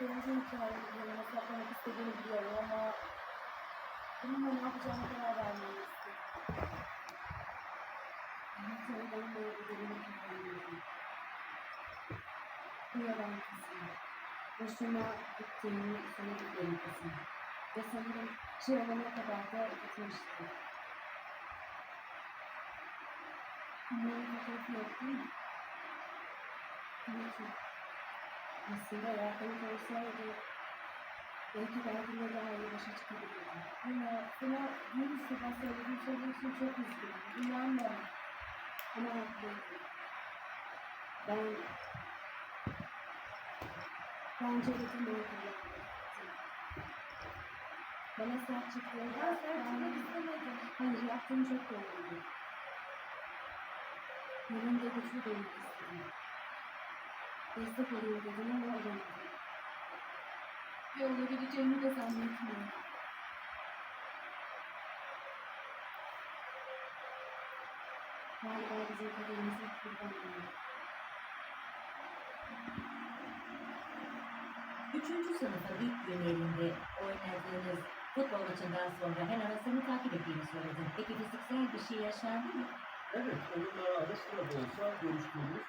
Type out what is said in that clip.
Deniz'in hikayelerini saklamak istediğini biliyorum ama bununla ne yapacağımı karar vermemi istedim. Ama tabii ben böyle bir dönemi kaybediyorum. Bu yalan kısmı. Boşuna gittiğimi söylediklerim kısmı. Ve sanırım şey olana kadar da gitmişti. Onların fotoğrafı yok değil mi? Yok. Aslında eğer kayıt olsaydı belki derdimle daha iyi başa çıkabilirdim. Ama sana bir sabah söylediğim şeyler için çok üzgünüm. İnan bana. Ama haklıydım. Ben bence bütün kullandım. Bana sert çıktığında Ben sert çıkmak istemedim. Hayır yaptığım çok doğruydu. Yanımda güçlü değilmek Destek olayım dedim ama olamadım. Ve olabileceğimi de zannetmiyorum. Galiba bizim kaderimize kurban olayım. Üçüncü sınıfa ilk günlerinde oynadığınız futbol maçından sonra hemen arasını takip ettiğini söyledin. Peki fiziksel bir şey yaşandı mı? Evet, onunla ara sıra olsa görüştüğümüz